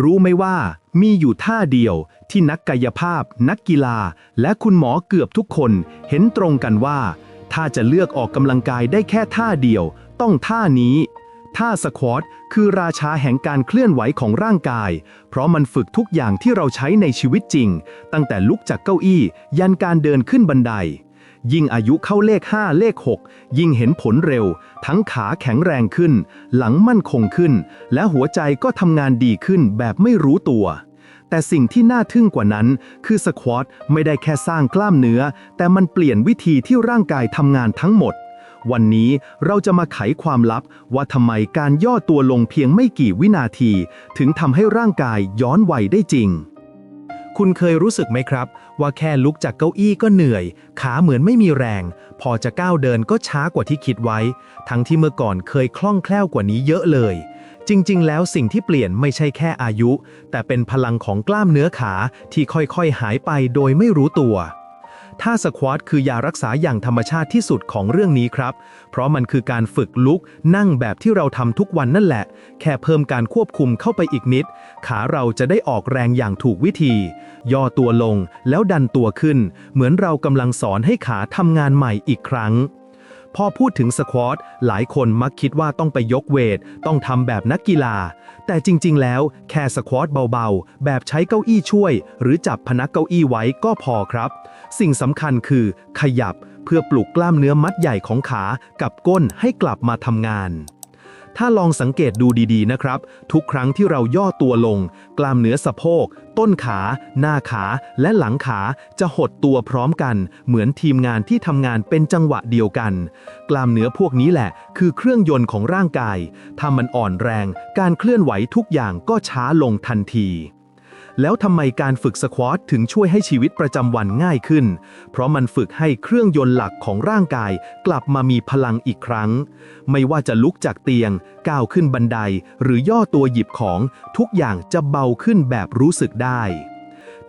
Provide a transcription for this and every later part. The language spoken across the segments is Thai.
รู้ไหมว่ามีอยู่ท่าเดียวที่นักกายภาพ นักกีฬา และคุณหมอเกือบทุกคนเห็นตรงกันว่า ถ้าจะเลือกออกกำลังกายได้แค่ท่าเดียว ต้องท่านี้ ท่าสควอตคือราชาแห่งการเคลื่อนไหวของร่างกาย เพราะมันฝึกทุกอย่างที่เราใช้ในชีวิตจริง ตั้งแต่ลุกจากเก้าอี้ ยันการเดินขึ้นบันได ยิ่งอายุเข้าเลข 5 เลข 6 ยิ่งเห็นผลเร็ว ทั้งขาแข็งแรงขึ้น หลังมั่นคงขึ้น และหัวใจก็ทำงานดีขึ้นแบบไม่รู้ตัว แต่สิ่งที่น่าทึ่งกว่านั้น คือสควอตไม่ได้แค่สร้างกล้ามเนื้อ แต่มันเปลี่ยนวิธีที่ร่างกายทำงานทั้งหมด วันนี้เราจะมาไขความลับว่าทำไมการย่อตัวลงเพียงไม่กี่วินาที ถึงทำให้ร่างกายย้อนวัยได้จริง คุณเคยรู้สึกไหมครับ ว่าแค่ลุกจากเก้าอี้ก็เหนื่อย ขาเหมือนไม่มีแรง พอจะก้าวเดินก็ช้ากว่าที่คิดไว้ ทั้งที่เมื่อก่อนเคยคล่องแคล่วกว่านี้เยอะเลย จริง ๆ แล้วสิ่งที่เปลี่ยนไม่ใช่แค่อายุ แต่เป็นพลังของกล้ามเนื้อขาที่ค่อยๆหายไปโดยไม่รู้ตัว ท่าสควอตคือยารักษาอย่างธรรมชาติที่สุดของเรื่องนี้ครับ เพราะมันคือการฝึกลุกนั่งแบบที่เราทำทุกวันนั่นแหละ แค่เพิ่มการควบคุมเข้าไปอีกนิด ขาเราจะได้ออกแรงอย่างถูกวิธี ย่อตัวลงแล้วดันตัวขึ้น เหมือนเรากำลังสอนให้ขาทำงานใหม่อีกครั้ง พอพูดถึงสควอตหลายคนมักคิดว่าต้องไปยกเวท ต้องทำแบบนักกีฬา แต่จริง ๆ แล้วแค่สควอตเบาๆ แบบใช้เก้าอี้ช่วย หรือจับพนักเก้าอี้ไว้ก็พอครับ สิ่งสำคัญคือขยับเพื่อปลุกกล้ามเนื้อมัดใหญ่ของขากับก้นให้กลับมาทำงาน ถ้าลองสังเกตดูดีๆนะครับ ทุกครั้งที่เราย่อตัวลง กล้ามเนื้อสะโพก ต้นขา หน้าขา และหลังขาจะหดตัวพร้อมกัน เหมือนทีมงานที่ทำงานเป็นจังหวะเดียวกัน กล้ามเนื้อพวกนี้แหละ คือเครื่องยนต์ของร่างกาย ถ้ามันอ่อนแรง การเคลื่อนไหวทุกอย่างก็ช้าลงทันที แล้วทำไมการฝึกสควอตถึงช่วยให้ชีวิตประจำวันง่ายขึ้น เพราะมันฝึกให้เครื่องยนต์หลักของร่างกาย กลับมามีพลังอีกครั้ง ไม่ว่าจะลุกจากเตียง ก้าวขึ้นบันได หรือย่อตัวหยิบของ ทุกอย่างจะเบาขึ้นแบบรู้สึกได้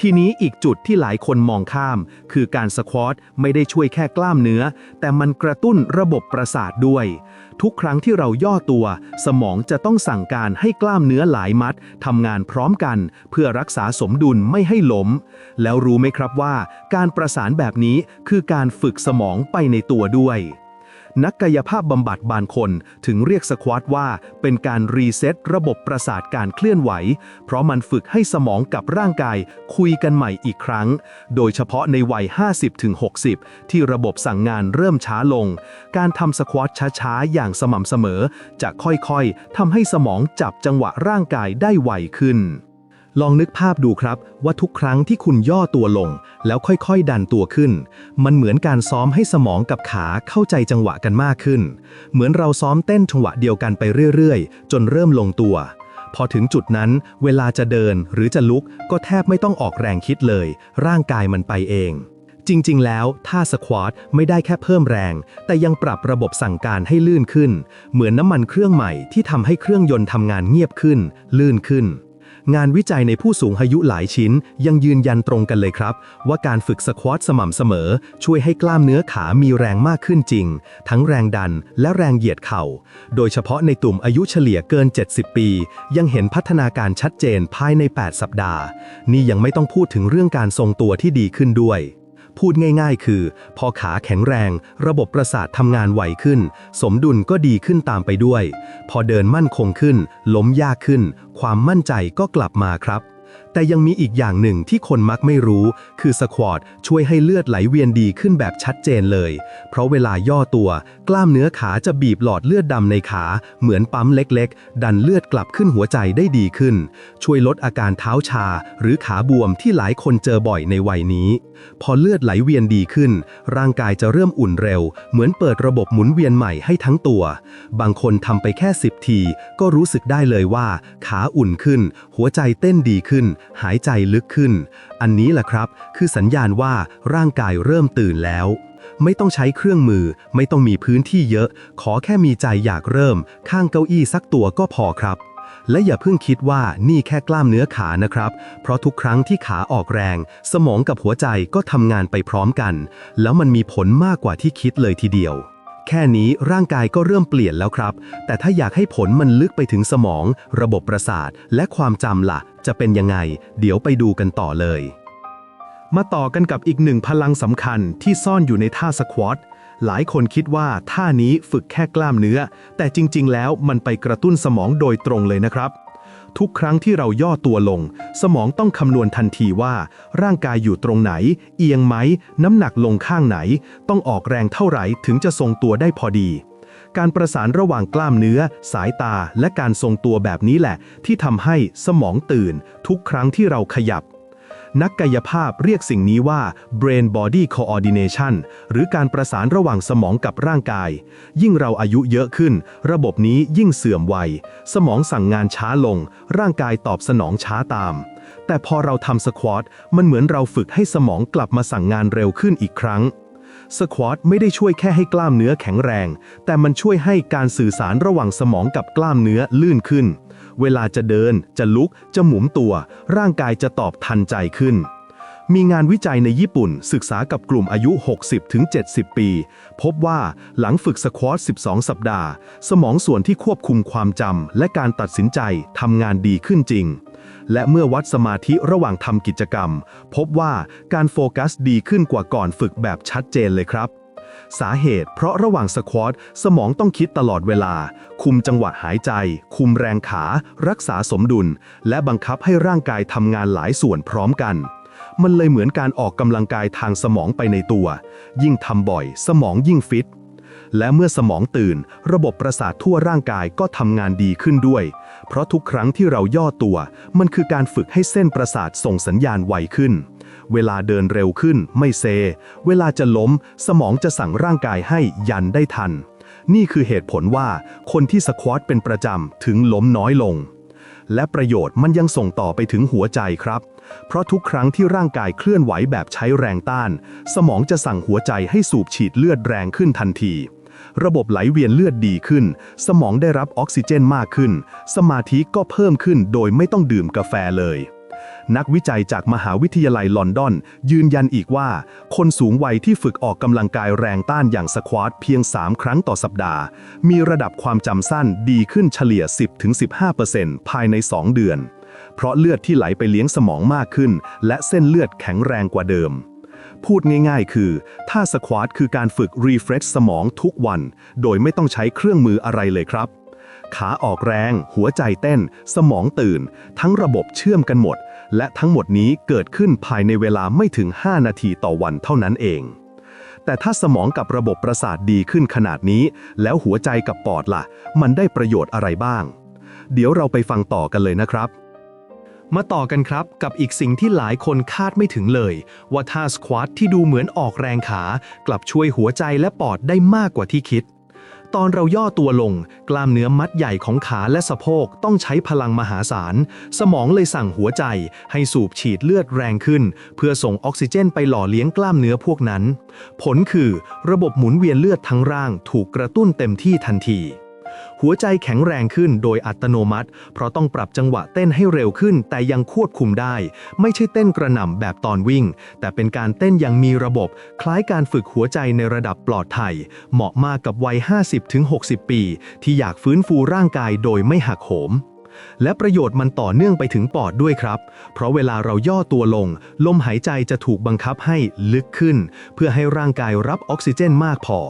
ทีนี้อีกจุดที่หลายคนมองข้าม คือการสควอตไม่ได้ช่วยแค่กล้ามเนื้อ แต่มันกระตุ้นระบบประสาทด้วย ทุกครั้งที่เราย่อตัว สมองจะต้องสั่งการให้กล้ามเนื้อหลายมัดทำงานพร้อมกัน เพื่อรักษาสมดุลไม่ให้ล้ม แล้วรู้ไหมครับว่า การประสานแบบนี้คือการฝึกสมองไปในตัวด้วย นักกายภาพบำบัดบางคนถึงเรียกสควอตว่าเป็นการรีเซ็ตระบบประสาทการเคลื่อนไหว เพราะมันฝึกให้สมองกับร่างกายคุยกันใหม่อีกครั้ง โดยเฉพาะในวัย 50-60 ที่ระบบสั่งงานเริ่มช้าลง การทำสควอตช้าๆ อย่างสม่ำเสมอ จะค่อยๆทำให้สมองจับจังหวะร่างกายได้ไวขึ้น ลองนึกภาพดูครับว่าทุกครั้งที่คุณย่อตัวลง แล้วค่อยๆ ดันตัวขึ้น มันเหมือนการซ้อมให้สมองกับขาเข้าใจจังหวะกันมากขึ้น เหมือนเราซ้อมเต้นจังหวะเดียวกันไปเรื่อยๆ จนเริ่มลงตัว พอถึงจุดนั้น เวลาจะเดินหรือจะลุกก็แทบไม่ต้องออกแรงคิดเลย ร่างกายมันไปเองจริง ๆ แล้วท่าสควอตไม่ได้แค่เพิ่มแรง แต่ยังปรับระบบสั่งการให้ลื่นขึ้น เหมือนน้ำมันเครื่องใหม่ที่ทำให้เครื่องยนต์ทำงานเงียบขึ้น ลื่นขึ้น งานวิจัยในผู้สูงอายุหลายชิ้น ยังยืนยันตรงกันเลยครับ ว่าการฝึกสควอตสม่ำเสมอ ช่วยให้กล้ามเนื้อขามีแรงมากขึ้นจริง ทั้งแรงดันและแรงเหยียดเข่า โดยเฉพาะในตุ่มอายุเฉลี่ยเกิน 70 ปี ยังเห็นพัฒนาการชัดเจนภายใน 8 สัปดาห์ นี่ยังไม่ต้องพูดถึงเรื่องการทรงตัวที่ดีขึ้นด้วย พูดง่ายๆ คือ พอขาแข็งแรง ระบบประสาททำงานไวขึ้น สมดุลก็ดีขึ้นตามไปด้วย พอเดินมั่นคงขึ้น ล้มยากขึ้น ความมั่นใจก็กลับมาครับ แต่ยังมีอีกอย่างหนึ่งที่คนมักไม่รู้ คือสควอตช่วยให้เลือดไหลเวียนดีขึ้นแบบชัดเจนเลย เพราะเวลาย่อตัว กล้ามเนื้อขาจะบีบหลอดเลือดดำในขา เหมือนปั๊มเล็กๆ ดันเลือดกลับขึ้นหัวใจได้ดีขึ้น ช่วยลดอาการเท้าชา หรือขาบวมที่หลายคนเจอบ่อยในวัยนี้ พอเลือดไหลเวียนดีขึ้น ร่างกายจะเริ่มอุ่นเร็ว เหมือนเปิดระบบหมุนเวียนใหม่ให้ทั้งตัว บางคนทำไปแค่ 10 ที ก็รู้สึกได้เลยว่า ขาอุ่นขึ้น หัวใจเต้นดีขึ้นหายใจลึกขึ้น อันนี้แหละครับ คือสัญญาณว่าร่างกายเริ่มตื่นแล้ว ไม่ต้องใช้เครื่องมือ ไม่ต้องมีพื้นที่เยอะ ขอแค่มีใจอยากเริ่ม ข้างเก้าอี้สักตัวก็พอครับ และอย่าเพิ่งคิดว่านี่แค่กล้ามเนื้อขานะครับ เพราะทุกครั้งที่ขาออกแรง สมองกับหัวใจก็ทำงานไปพร้อมกัน แล้วมันมีผลมากกว่าที่คิดเลยทีเดียว แค่นี้ร่างกายก็เริ่มเปลี่ยนแล้วครับ แต่ถ้าอยากให้ผลมันลึกไปถึงสมอง ระบบประสาท และความจำล่ะ จะเป็นยังไง เดี๋ยวไปดูกันต่อเลย มาต่อกันกับอีกหนึ่งพลังสำคัญที่ซ่อนอยู่ในท่าสควอตหลายคนคิดว่าท่านี้ฝึกแค่กล้ามเนื้อ แต่จริง ๆ แล้วมันไปกระตุ้นสมองโดยตรงเลยนะครับ ทุกครั้งที่เราย่อตัวลง สมองต้องคำนวณทันทีว่า ร่างกายอยู่ตรงไหน เอียงไหม น้ำหนักลงข้างไหน ต้องออกแรงเท่าไหร่ถึงจะทรงตัวได้พอดี การประสานระหว่างกล้ามเนื้อ สายตา และการทรงตัวแบบนี้แหละ ที่ทำให้สมองตื่น ทุกครั้งที่เราขยับ นักกายภาพเรียกสิ่งนี้ว่า brain body coordination หรือการประสานระหว่างสมองกับร่างกาย ยิ่งเราอายุเยอะขึ้น ระบบนี้ยิ่งเสื่อมวัยสมองสั่งงานช้าลง ร่างกายตอบสนองช้าตาม แต่พอเราทำสควอตมันเหมือนเราฝึกให้สมองกลับมาสั่งงานเร็วขึ้นอีกครั้ง สควอตไม่ได้ช่วยแค่ให้กล้ามเนื้อแข็งแรง แต่มันช่วยให้การสื่อสารระหว่างสมองกับกล้ามเนื้อลื่นขึ้น เวลาจะเดิน จะลุก จะหมุนตัว ร่างกายจะตอบทันใจขึ้น มีงานวิจัยในญี่ปุ่นศึกษากับกลุ่มอายุ 60-70 ปี พบว่าหลังฝึกสควอต 12 สัปดาห์ สมองส่วนที่ควบคุมความจำและการตัดสินใจทำงานดีขึ้นจริง และเมื่อวัดสมาธิระหว่างทำกิจกรรม พบว่าการโฟกัสดีขึ้นกว่าก่อนฝึกแบบชัดเจนเลยครับ สาเหตุเพราะระหว่างสควอตสมองต้องคิดตลอดเวลา คุมจังหวะหายใจ คุมแรงขา รักษาสมดุล และบังคับให้ร่างกายทำงานหลายส่วนพร้อมกัน มันเลยเหมือนการออกกำลังกายทางสมองไปในตัว ยิ่งทำบ่อย สมองยิ่งฟิต และเมื่อสมองตื่น ระบบประสาททั่วร่างกายก็ทำงานดีขึ้นด้วย เพราะทุกครั้งที่เราย่อตัว มันคือการฝึกให้เส้นประสาทส่งสัญญาณไวขึ้น เวลาเดินเร็วขึ้น ไม่เซ เวลาจะล้ม สมองจะสั่งร่างกายให้ยันได้ทัน นี่คือเหตุผลว่าคนที่สควอตเป็นประจำถึงล้มน้อยลงและประโยชน์มันยังส่งต่อไปถึงหัวใจครับ เพราะทุกครั้งที่ร่างกายเคลื่อนไหวแบบใช้แรงต้าน สมองจะสั่งหัวใจให้สูบฉีดเลือดแรงขึ้นทันที ระบบไหลเวียนเลือดดีขึ้น สมองได้รับออกซิเจนมากขึ้น สมาธิก็เพิ่มขึ้นโดยไม่ต้องดื่มกาแฟเลยนักวิจัยจากมหาวิทยาลัยลอนดอน ยืนยันอีกว่า คนสูงวัยที่ฝึกออกกำลังกายแรงต้านอย่างสควอตเพียง 3 ครั้งต่อสัปดาห์ มีระดับความจำสั้นดีขึ้นเฉลี่ย 10-15%ภายใน 2 เดือน เพราะเลือดที่ไหลไปเลี้ยงสมองมากขึ้น และเส้นเลือดแข็งแรงกว่าเดิม พูดง่ายๆ คือถ้าสควอตคือการฝึกรีเฟรชสมองทุกวัน โดยไม่ต้องใช้เครื่องมืออะไรเลยครับ ขาออกแรง หัวใจเต้น สมองตื่น ทั้งระบบเชื่อมกันหมด และทั้งหมดนี้เกิดขึ้นภายในเวลาไม่ถึง 5 นาทีต่อวันเท่านั้นเองแต่ถ้าสมองกับระบบประสาทดีขึ้นขนาดนี้ แล้วหัวใจกับปอดล่ะ มันได้ประโยชน์อะไรบ้าง เดี๋ยวเราไปฟังต่อกันเลยนะครับ มาต่อกันครับกับอีกสิ่งที่หลายคนคาดไม่ถึงเลย ว่าท่าสควอตที่ดูเหมือนออกแรงขา กลับช่วยหัวใจและปอดได้มากกว่าที่คิด ตอนเราย่อตัวลง กล้ามเนื้อมัดใหญ่ของขาและสะโพกต้องใช้พลังมหาศาล สมองเลยสั่งหัวใจ ให้สูบฉีดเลือดแรงขึ้น เพื่อส่งออกซิเจนไปหล่อเลี้ยงกล้ามเนื้อพวกนั้น ผลคือ ระบบหมุนเวียนเลือดทั้งร่างถูกกระตุ้นเต็มที่ทันที หัวใจแข็งแรงขึ้นโดยอัตโนมัติ เพราะต้องปรับจังหวะเต้นให้เร็วขึ้น แต่ยังควบคุมได้ ไม่ใช่เต้นกระหน่ำแบบตอนวิ่ง แต่เป็นการเต้นอย่างมีระบบ คล้ายการฝึกหัวใจในระดับปลอดภัย เหมาะมากกับวัย 50-60 ปี ที่อยากฟื้นฟูร่างกายโดยไม่หักโหม และประโยชน์มันต่อเนื่องไปถึงปอดด้วยครับ เพราะเวลาเราย่อตัวลง ลมหายใจจะถูกบังคับให้ลึกขึ้น เพื่อให้ร่างกายรับออกซิเจนมากพอ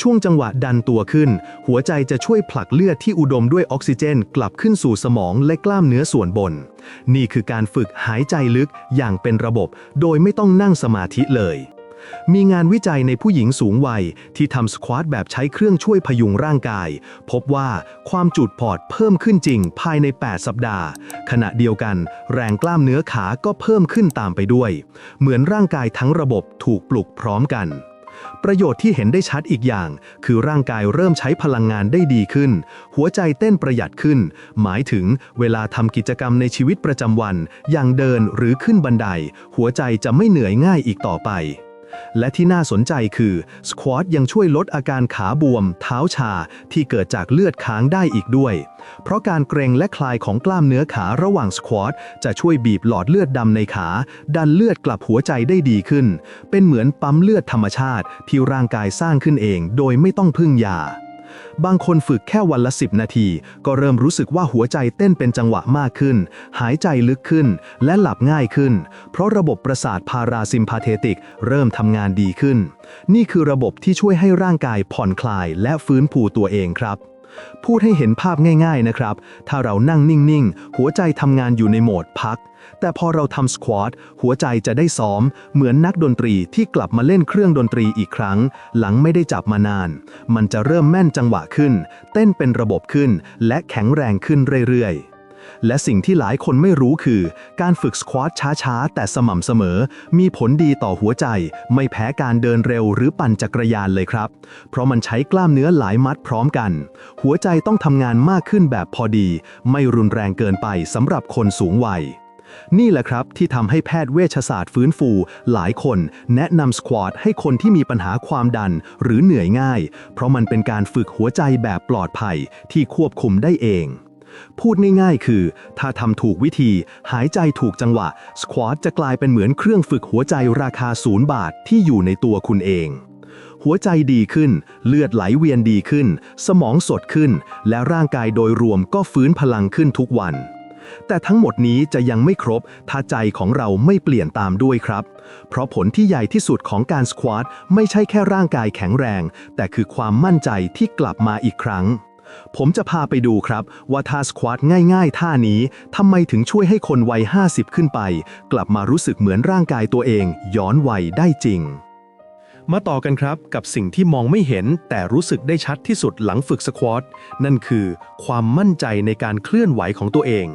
ช่วงจังหวะดันตัวขึ้น หัวใจจะช่วยผลักเลือดที่อุดมด้วยออกซิเจน กลับขึ้นสู่สมองและกล้ามเนื้อส่วนบน นี่คือการฝึกหายใจลึกอย่างเป็นระบบ โดยไม่ต้องนั่งสมาธิเลย มีงานวิจัยในผู้หญิงสูงวัย ที่ทำสควอตแบบใช้เครื่องช่วยพยุงร่างกาย พบว่าความจุดพอร์ตเพิ่มขึ้นจริงภายใน 8 สัปดาห์ ขณะเดียวกันแรงกล้ามเนื้อขาก็เพิ่มขึ้นตามไปด้วย เหมือนร่างกายทั้งระบบถูกปลุกพร้อมกันประโยชน์ที่เห็นได้ชัดอีกอย่าง คือร่างกายเริ่มใช้พลังงานได้ดีขึ้น หัวใจเต้นประหยัดขึ้น หมายถึงเวลาทำกิจกรรมในชีวิตประจำวัน อย่างเดินหรือขึ้นบันได หัวใจจะไม่เหนื่อยง่ายอีกต่อไป และที่น่าสนใจคือสควอตยังช่วยลดอาการขาบวม เท้าชาที่เกิดจากเลือดค้างได้อีกด้วย เพราะการเกรงและคลายของกล้ามเนื้อขาระหว่างสควอตจะช่วยบีบหลอดเลือดดำในขา ดันเลือดกลับหัวใจได้ดีขึ้น เป็นเหมือนปั๊มเลือดธรรมชาติที่ร่างกายสร้างขึ้นเอง โดยไม่ต้องพึ่งยา บางคนฝึกแค่วันละ 10 นาที ก็เริ่มรู้สึกว่าหัวใจเต้นเป็นจังหวะมากขึ้น หายใจลึกขึ้น และหลับง่ายขึ้น เพราะระบบประสาทพาราซิมพาเทติก เริ่มทำงานดีขึ้น นี่คือระบบที่ช่วยให้ร่างกายผ่อนคลายและฟื้นฟูตัวเองครับ พูดให้เห็นภาพง่ายๆนะครับ ถ้าเรานั่งนิ่งๆ หัวใจทำงานอยู่ในโหมดพัก แต่พอเราทำสควอตหัวใจจะได้ซ้อม เหมือนนักดนตรีที่กลับมาเล่นเครื่องดนตรีอีกครั้ง หลังไม่ได้จับมานาน มันจะเริ่มแม่นจังหวะขึ้น เต้นเป็นระบบขึ้น และแข็งแรงขึ้นเรื่อยๆ และสิ่งที่หลายคนไม่รู้คือ การฝึกสควอตช้าๆ แต่สม่ำเสมอ มีผลดีต่อหัวใจ ไม่แพ้การเดินเร็วหรือปั่นจักรยานเลยครับ เพราะมันใช้กล้ามเนื้อหลายมัดพร้อมกัน หัวใจต้องทำงานมากขึ้นแบบพอดี ไม่รุนแรงเกินไปสำหรับคนสูงวัยนี่แหละครับ ที่ทำให้แพทย์เวชศาสตร์ฟื้นฟู หลายคนแนะนำสควอตให้คนที่มีปัญหาความดันหรือเหนื่อยง่าย เพราะมันเป็นการฝึกหัวใจแบบปลอดภัยที่ควบคุมได้เอง พูดง่ายๆ คือ ถ้าทำถูกวิธี หายใจถูกจังหวะ สควอตจะกลายเป็นเหมือนเครื่องฝึกหัวใจราคาศูนย์บาทที่อยู่ในตัวคุณเอง หัวใจดีขึ้น เลือดไหลเวียนดีขึ้น สมองสดขึ้น และร่างกายโดยรวมก็ฟื้นพลังขึ้นทุกวันแต่ทั้งหมดนี้จะยังไม่ครบ ถ้าใจของเราไม่เปลี่ยนตามด้วยครับ เพราะผลที่ใหญ่ที่สุดของการสควอตไม่ใช่แค่ร่างกายแข็งแรง แต่คือความมั่นใจที่กลับมาอีกครั้ง ผมจะพาไปดูครับ ว่าท่าสควอตง่ายๆ ท่านี้ทำไมถึงช่วยให้คนวัย 50 ขึ้นไป กลับมารู้สึกเหมือนร่างกายตัวเอง ย้อนวัยได้จริง มาต่อกันครับกับสิ่งที่มองไม่เห็น แต่รู้สึกได้ชัดที่สุดหลังฝึกสควอตนั่นคือ ความมั่นใจในการเคลื่อนไหวของตัวเอง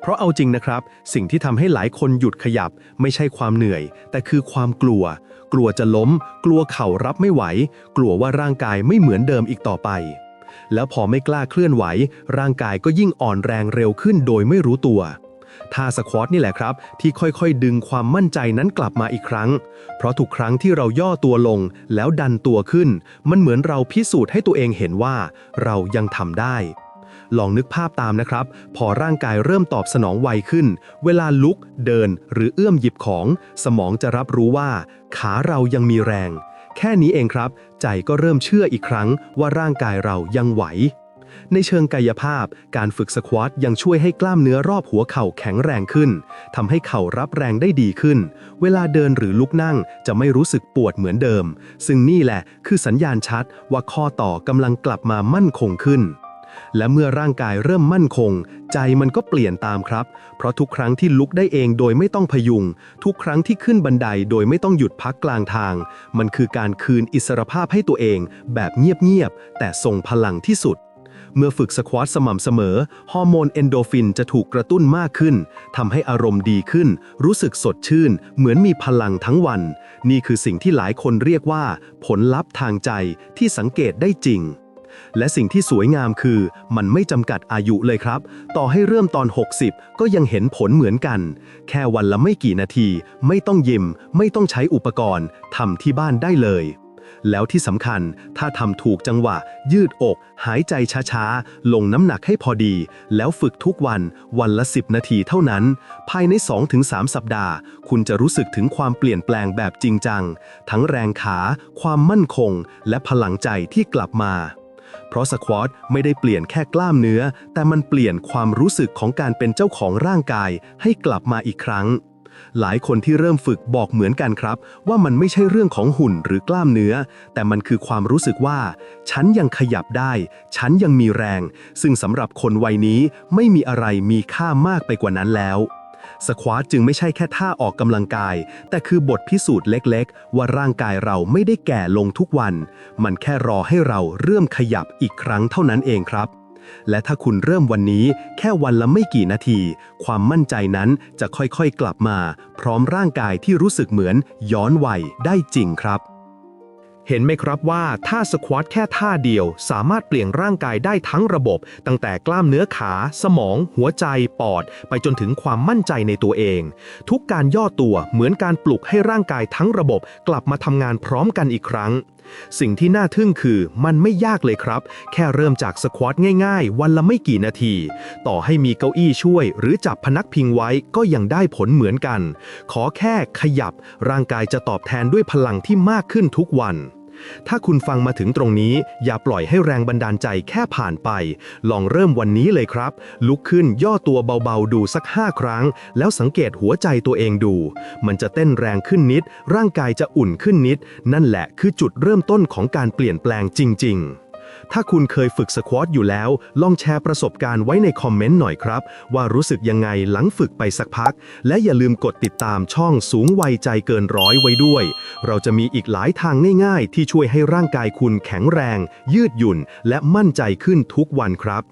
เพราะเอาจริงนะครับ สิ่งที่ทำให้หลายคนหยุดขยับ ไม่ใช่ความเหนื่อย แต่คือความกลัว กลัวจะล้ม กลัวเข่ารับไม่ไหว กลัวว่าร่างกายไม่เหมือนเดิมอีกต่อไป แล้วพอไม่กล้าเคลื่อนไหว ร่างกายก็ยิ่งอ่อนแรงเร็วขึ้นโดยไม่รู้ตัวท่าสควอตนี่แหละครับ ที่ค่อยๆ ดึงความมั่นใจนั้นกลับมาอีกครั้ง เพราะทุกครั้งที่เราย่อตัวลงแล้วดันตัวขึ้น มันเหมือนเราพิสูจน์ให้ตัวเองเห็นว่า เรายังทำได้ ลองนึกภาพตามนะครับ พอร่างกายเริ่มตอบสนองไวขึ้น เวลาลุก เดิน หรือเอื้อมหยิบของ สมองจะรับรู้ว่า ขาเรายังมีแรง แค่นี้เองครับ ใจก็เริ่มเชื่ออีกครั้งว่าร่างกายเรายังไหว ในเชิงกายภาพ การฝึกสควอตยังช่วยให้กล้ามเนื้อรอบหัวเข่าแข็งแรงขึ้นทำให้เข่ารับแรงได้ดีขึ้น เวลาเดินหรือลุกนั่งจะไม่รู้สึกปวดเหมือนเดิม ซึ่งนี่แหละคือสัญญาณชัดว่าข้อต่อกำลังกลับมามั่นคงขึ้น และเมื่อร่างกายเริ่มมั่นคง ใจมันก็เปลี่ยนตามครับ เพราะทุกครั้งที่ลุกได้เองโดยไม่ต้องพยุง ทุกครั้งที่ขึ้นบันไดโดยไม่ต้องหยุดพักกลางทาง มันคือการคืนอิสรภาพให้ตัวเอง แบบเงียบๆแต่ทรงพลังที่สุดเมื่อฝึกสควอตสม่ำเสมอ ฮอร์โมนเอนโดฟินจะถูกกระตุ้นมากขึ้น ทำให้อารมณ์ดีขึ้น รู้สึกสดชื่น เหมือนมีพลังทั้งวัน นี่คือสิ่งที่หลายคนเรียกว่า ผลลัพธ์ทางใจที่สังเกตได้จริง และสิ่งที่สวยงามคือ มันไม่จำกัดอายุเลยครับ ต่อให้เริ่มตอน 60 ก็ยังเห็นผลเหมือนกัน แค่วันละไม่กี่นาที ไม่ต้องยิม ไม่ต้องใช้อุปกรณ์ทำที่บ้านได้เลย แล้วที่สำคัญ ถ้าทำถูกจังหวะ ยืดอก หายใจช้าๆ ลงน้ำหนักให้พอดี แล้วฝึกทุกวัน วันละ 10 นาทีเท่านั้น ภายใน 2-3 สัปดาห์ คุณจะรู้สึกถึงความเปลี่ยนแปลงแบบจริงจัง ทั้งแรงขา ความมั่นคง และพลังใจที่กลับมา เพราะสควอตไม่ได้เปลี่ยนแค่กล้ามเนื้อ แต่มันเปลี่ยนความรู้สึกของการเป็นเจ้าของร่างกายให้กลับมาอีกครั้ง หลายคนที่เริ่มฝึกบอกเหมือนกันครับ ว่ามันไม่ใช่เรื่องของหุ่นหรือกล้ามเนื้อ แต่มันคือความรู้สึกว่า ฉันยังขยับได้ ฉันยังมีแรง ซึ่งสำหรับคนวัยนี้ไม่มีอะไรมีค่ามากไปกว่านั้นแล้ว สควอตจึงไม่ใช่แค่ท่าออกกำลังกาย แต่คือบทพิสูจน์เล็กๆ ว่าร่างกายเราไม่ได้แก่ลงทุกวัน มันแค่รอให้เราเริ่มขยับอีกครั้งเท่านั้นเองครับ และถ้าคุณเริ่มวันนี้แค่วันละไม่กี่นาที ความมั่นใจนั้นจะค่อยๆกลับมา พร้อมร่างกายที่รู้สึกเหมือนย้อนวัยได้จริงครับ เห็นไหมครับว่าท่าสควอตแค่ท่าเดียว สามารถเปลี่ยนร่างกายได้ทั้งระบบ ตั้งแต่กล้ามเนื้อขา สมอง หัวใจ ปอด ไปจนถึงความมั่นใจในตัวเอง ทุกการย่อตัวเหมือนการปลุกให้ร่างกายทั้งระบบ กลับมาทำงานพร้อมกันอีกครั้งสิ่งที่น่าทึ่งคือมันไม่ยากเลยครับ แค่เริ่มจากสควอตง่ายๆ วันละไม่กี่นาที ต่อให้มีเก้าอี้ช่วย หรือจับพนักพิงไว้ก็ยังได้ผลเหมือนกัน ขอแค่ขยับ ร่างกายจะตอบแทนด้วยพลังที่มากขึ้นทุกวัน ถ้าคุณฟังมาถึงตรงนี้ อย่าปล่อยให้แรงบันดาลใจแค่ผ่านไป ลองเริ่มวันนี้เลยครับ ลุกขึ้นย่อตัวเบาๆดูสัก 5 ครั้ง แล้วสังเกตหัวใจตัวเองดู มันจะเต้นแรงขึ้นนิด ร่างกายจะอุ่นขึ้นนิด นั่นแหละคือจุดเริ่มต้นของการเปลี่ยนแปลงจริง ๆ ถ้าคุณเคยฝึกสควอตอยู่แล้ว ลองแชร์ประสบการณ์ไว้ในคอมเมนต์หน่อยครับ ว่ารู้สึกยังไงหลังฝึกไปสักพัก และอย่าลืมกดติดตามช่องสูงวัยใจเกินร้อยไว้ด้วย เราจะมีอีกหลายทางง่ายๆ ที่ช่วยให้ร่างกายคุณแข็งแรง ยืดหยุ่น และมั่นใจขึ้นทุกวันครับ